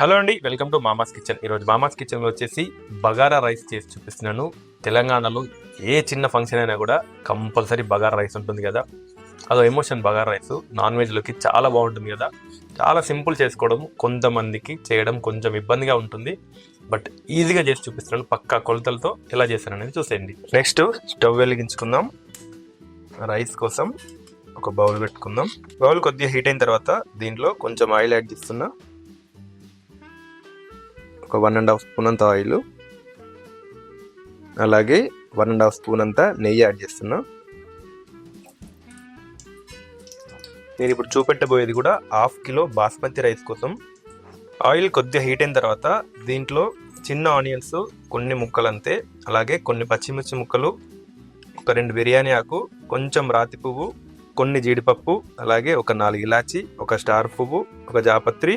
Hello అండి welcome to మామాస్ kitchen. ఈరోజు మామాస్ కిచెన్లో వచ్చేసి బగారా రైస్ చేసి చూపిస్తున్నాను. తెలంగాణలో ఏ చిన్న ఫంక్షన్ అయినా కూడా కంపల్సరీ బగారా రైస్ ఉంటుంది కదా. అదో ఎమోషన్ బగారా రైస్. నాన్ వెజ్లోకి చాలా బాగుంటుంది కదా. చాలా సింపుల్ చేసుకోవడం కొంతమందికి చేయడం కొంచెం ఇబ్బందిగా ఉంటుంది. బట్ ఈజీగా చేసి చూపిస్తున్నాను పక్కా కొలతలతో ఎలా చేశాననేది చూసేయండి. Next stove వెలిగించుకుందాం. రైస్ కోసం ఒక బౌల్ పెట్టుకుందాం. బౌల్ కొద్దిగా హీట్ అయిన తర్వాత దీంట్లో కొంచెం ఆయిల్ యాడ్ చేస్తున్నా. ఒక వన్ అండ్ హాఫ్ స్పూన్ అంత ఆయిల్ అలాగే వన్ అండ్ హాఫ్ స్పూన్ అంతా నెయ్యి యాడ్ చేస్తున్నా. నేను ఇప్పుడు చూపెట్టబోయేది కూడా హాఫ్ కిలో బాస్మతి రైస్ కోసం. ఆయిల్ కొద్దిగా హీట్ అయిన తర్వాత దీంట్లో చిన్న ఆనియన్స్ కొన్ని ముక్కలు అంతే అలాగే కొన్ని పచ్చిమిర్చి ముక్కలు ఒక రెండు బిర్యానీ ఆకు కొంచెం రాతి పువ్వు కొన్ని జీడిపప్పు అలాగే ఒక నాలుగు ఇలాచి ఒక స్టార్ పువ్వు ఒక జాపత్రి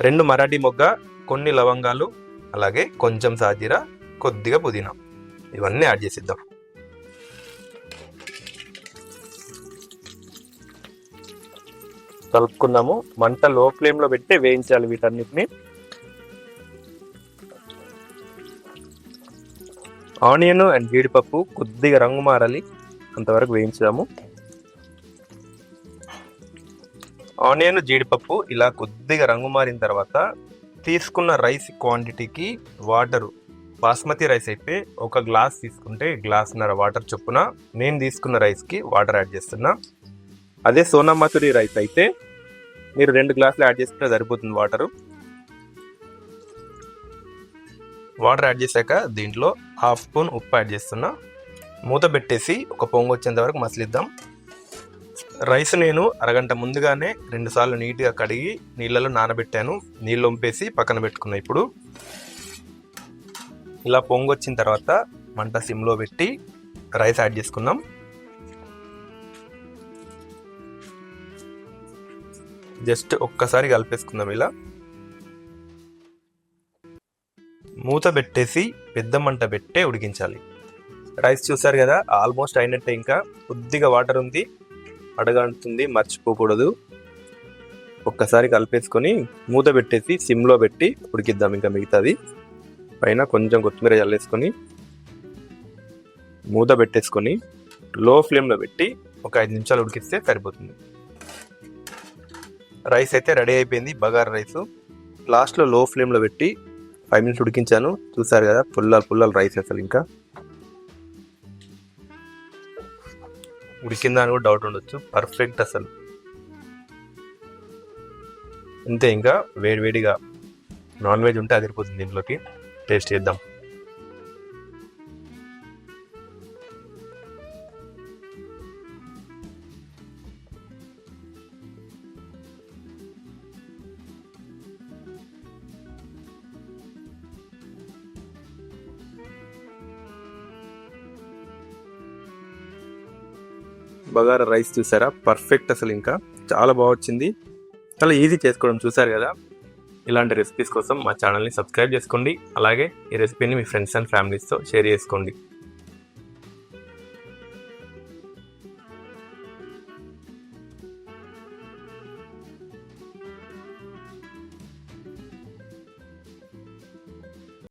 రెండు మరాఠీ మొగ్గ కొన్ని లవంగాలు అలాగే కొంచెం సాజీరా కొద్దిగా పుదీనా. ఇవన్నీ యాడ్ చేసిద్దాం. కలుపుకుందాము. మంట లో ఫ్లేమ్లో పెట్టి వేయించాలి వీటన్నిటిని. ఆనియన్ అండ్ జీడిపప్పు కొద్దిగా రంగు మారాలి. అంతవరకు వేయించాము. ఆనియన్ జీడిపప్పు ఇలా కొద్దిగా రంగు మారిన తర్వాత తీసుకున్న రైస్ క్వాంటిటీకి వాటర్ బాస్మతి రైస్ అయితే ఒక గ్లాస్ తీసుకుంటే గ్లాస్న్నర వాటర్ చొప్పున నేను తీసుకున్న రైస్కి వాటర్ యాడ్ చేస్తున్నా. అదే సోనా మసూరి రైస్ అయితే మీరు రెండు గ్లాసులు యాడ్ చేసుకుంటే సరిపోతుంది వాటర్. వాటర్ యాడ్ చేశాక దీంట్లో హాఫ్ స్పూన్ ఉప్పు యాడ్ చేస్తున్నా. మూత పెట్టేసి ఒక పొంగు వచ్చేంత వరకు మసలిద్దాం. రైస్ నేను అరగంట ముందుగానే రెండు సార్లు నీట్గా కడిగి నీళ్ళలో నానబెట్టాను. నీళ్ళు వంపేసి పక్కన పెట్టుకున్నా ఇప్పుడు. ఇలా పొంగొచ్చిన తర్వాత మంట సిమ్లో పెట్టి రైస్ యాడ్ చేసుకుందాం. జస్ట్ ఒక్కసారి కలిపేసుకుందాం ఇలా. మూత పెట్టేసి పెద్ద మంట పెట్టే ఉడికించాలి. రైస్ చూసారు కదా ఆల్మోస్ట్ అయినట్టే ఇంకా. కొద్దిగా వాటర్ ఉంది. అడగంటుంది మర్చిపోకూడదు. ఒక్కసారి కలిపేసుకొని మూత పెట్టేసి సిమ్లో పెట్టి ఉడికిద్దాం ఇంకా మిగతాది. పైన కొంచెం కొత్తిమీర చల్లేసుకొని మూత పెట్టేసుకొని లో ఫ్లేమ్లో పెట్టి ఒక ఐదు నిమిషాలు ఉడికిస్తే సరిపోతుంది. రైస్ అయితే రెడీ అయిపోయింది బగారా రైస్. లాస్ట్లో లో ఫ్లేమ్లో పెట్టి ఫైవ్ మినిట్స్ ఉడికించాను. చూసారు కదా పుల్లలు పుల్లలు రైస్ అసలు ఇంకా. ఉడికిందా అని కూడా డౌట్ ఉండొచ్చు. పర్ఫెక్ట్ అసలు. అంతే ఇంకా వేడివేడిగా నాన్ వెజ్ ఉంటే అదిరిపోతుంది దీంట్లోకి. టేస్ట్ చేద్దాం. బగారా రైస్ చూసారా? పర్ఫెక్ట్ అసలు ఇంకా. చాలా బాగా వచ్చింది. చాలా ఈజీ చేసుకోవడం చూసారు కదా? ఇలాంటి రెసిపీస్ కోసం మా ఛానల్ని సబ్స్క్రైబ్ చేసుకోండి. అలాగే ఈ రెసిపీని మీ ఫ్రెండ్స్ అండ్ ఫ్యామిలీస్తో షేర్ చేసుకోండి.